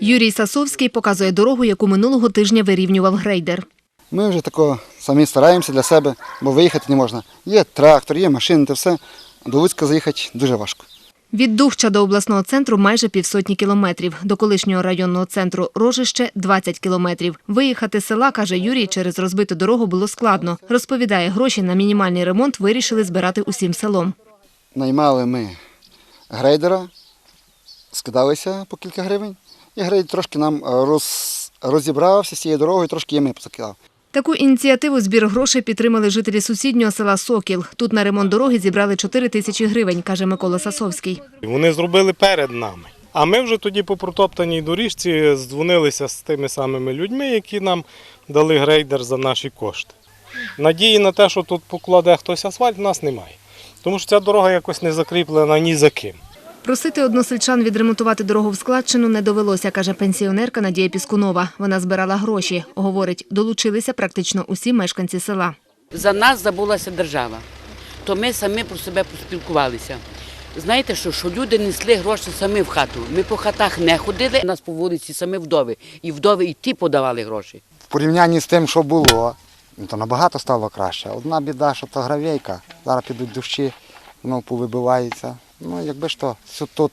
Юрій Сасовський показує дорогу, яку минулого тижня вирівнював грейдер. Ми вже тако самі стараємося для себе, бо виїхати не можна. Є трактор, є машини, та все. До Луцька заїхати дуже важко. Від Духча до обласного центру майже півсотні кілометрів. До колишнього районного центру Рожище – 20 кілометрів. Виїхати з села, каже Юрій, через розбиту дорогу було складно. Розповідає, гроші на мінімальний ремонт вирішили збирати усім селом. Наймали ми грейдера, скидалися по кілька гривень, і грейдер трошки нам е, роз, розібрався з цією дорогою, трошки ями позакидав. Таку ініціативу збір грошей підтримали жителі сусіднього села Сокіл. Тут на ремонт дороги зібрали 4 тисячі гривень, каже Микола Сасовський. Вони зробили перед нами. А ми вже тоді по протоптаній доріжці здзвонилися з тими самими людьми, які нам дали грейдер за наші кошти. Надії на те, що тут покладе хтось асфальт, в нас немає. Тому що ця дорога якось не закріплена ні за ким. Просити односельчан відремонтувати дорогу в складчину не довелося, каже пенсіонерка Надія Піскунова. Вона збирала гроші. Говорить, долучилися практично усі мешканці села. За нас забулася держава, то ми самі про себе поспілкувалися. Знаєте що, що люди несли гроші самі в хату. Ми по хатах не ходили, у нас по вулиці самі вдови. І вдови і ті подавали гроші. В порівнянні з тим, що було, ну, то набагато стало краще. Одна біда, що то гравійка. Зараз підуть дощі, воно повибивається. Ну, якби ж то тут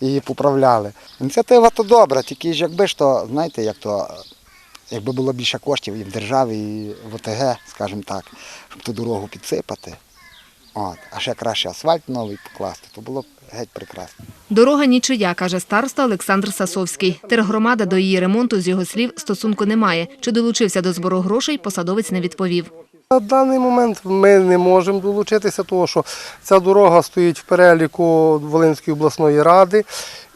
її поправляли. Ініціатива то добра, тільки ж якби ж то, знаєте, як то, якби було більше коштів і в державі, і в ОТГ, скажімо так, щоб ту дорогу підсипати. От, а ще краще асфальт новий покласти, то було б геть прекрасно. Дорога нічия, каже староста Олександр Сасовський. Тергромада до її ремонту, з його слів, стосунку немає. Чи долучився до збору грошей, посадовець не відповів. На даний момент ми не можемо долучитися, тому що ця дорога стоїть в переліку Волинської обласної ради,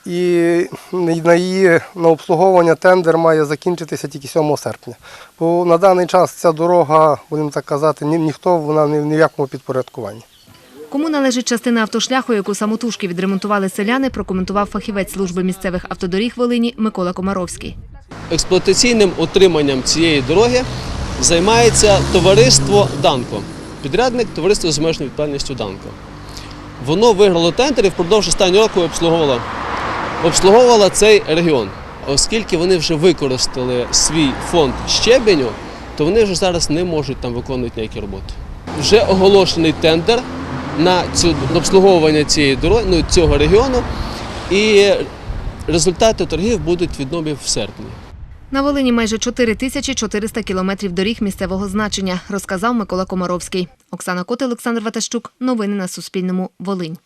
і на її на обслуговування тендер має закінчитися тільки 7 серпня. Бо на даний час ця дорога, будемо так казати, ні, ніхто вона ні, ні в якому підпорядкуванні. Кому належить частина автошляху, яку самотужки відремонтували селяни, прокоментував фахівець служби місцевих автодоріг Волині Микола Комаровський. експлуатаційним утриманням цієї дороги займається товариство Данко, підрядник товариство з обмеженою відповідальністю Данко. Воно виграло тендер і впродовж останнього року обслуговувало, обслуговувало цей регіон. Оскільки вони вже використали свій фонд щебеню, то вони вже зараз не можуть там виконувати ніякі роботи. Вже оголошений тендер на цю на обслуговування цієї дороги, ну, цього регіону, і результати торгів будуть відомі в серпні. На Волині майже 4 тисячі 400 кілометрів доріг місцевого значення, розказав Микола Комаровський. Оксана Кот, Олександр Ватащук. Новини на Суспільному. Волинь.